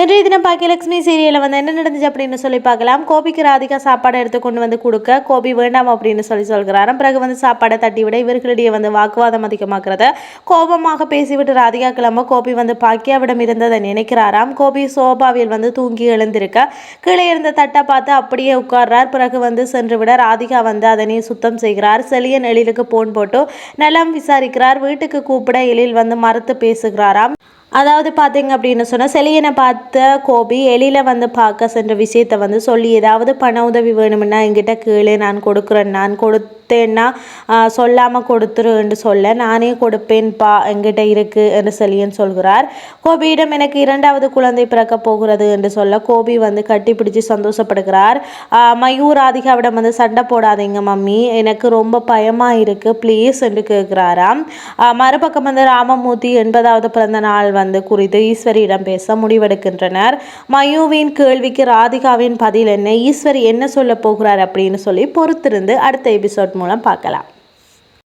இன்றைய தினம் பாக்கியலட்சுமி சீரியலில் வந்து என்ன நடந்துச்சு அப்படின்னு சொல்லி பார்க்கலாம். கோபிக்கு ராதிகா சாப்பாடை எடுத்து கொண்டு வந்து கொடுக்க கோபி வேண்டாம் அப்படின்னு சொல்லி சொல்கிறாராம். பிறகு வந்து சாப்பாடை தட்டி விட இவர்களிடையே வந்து வாக்குவாதம் அதிகமாக்குறத கோபமாக பேசிவிட்டு ராதிகா கிளம்ப கோபி வந்து பாக்கியாவிடம் இருந்ததை நினைக்கிறாராம். கோபி சோபாவில் வந்து தூங்கி எழுந்திருக்க கீழே இருந்த தட்டை பார்த்து அப்படியே உட்கார்றார். பிறகு வந்து சென்று விட ராதிகா வந்து அதனை சுத்தம் செய்கிறார். செலியன் எழிலுக்கு போன் போட்டு நலம் விசாரிக்கிறார். வீட்டுக்கு கூப்பிட எழில் வந்து மறுத்து பேசுகிறாராம். அதாவது பார்த்தீங்க அப்படின்னு சொன்னால் செலியனை பார்த்த கோபி எலியில் வந்து பார்க்க சென்ற விஷயத்தை வந்து சொல்லி ஏதாவது பண உதவி வேணும்னா என்கிட்ட கேளு நான் கொடுக்குறேன் நான் கொடு கொடுத்தேன்னா சொல்லாமல் கொடுத்துரு என்று சொல்ல நானே கொடுப்பேன்ப்பா என்கிட்ட இருக்கு என்று செலியன் சொல்கிறார். கோபியிடம் எனக்கு இரண்டாவது குழந்தை பிறக்க போகிறது என்று சொல்ல கோபி வந்து கட்டிப்பிடிச்சு சந்தோஷப்படுகிறார். மயூர் ராதிகாவிடம் வந்து சண்டை போடாதீங்க மம்மி எனக்கு ரொம்ப பயமாக இருக்குது ப்ளீஸ் என்று கேட்குறாராம். மறுபக்கம் வந்து ராமமூர்த்தி எண்பதாவது பிறந்த நாள் வந்து குறித்து ஈஸ்வரியிடம் பேச முடிவெடுக்கின்றனர். மயூவின் கேள்விக்கு ராதிகாவின் பதில் என்ன ஈஸ்வரி என்ன சொல்ல போகிறார் அப்படின்னு சொல்லி பொறுத்திருந்து அடுத்த எபிசோட் மூலம் பார்க்கலாம்.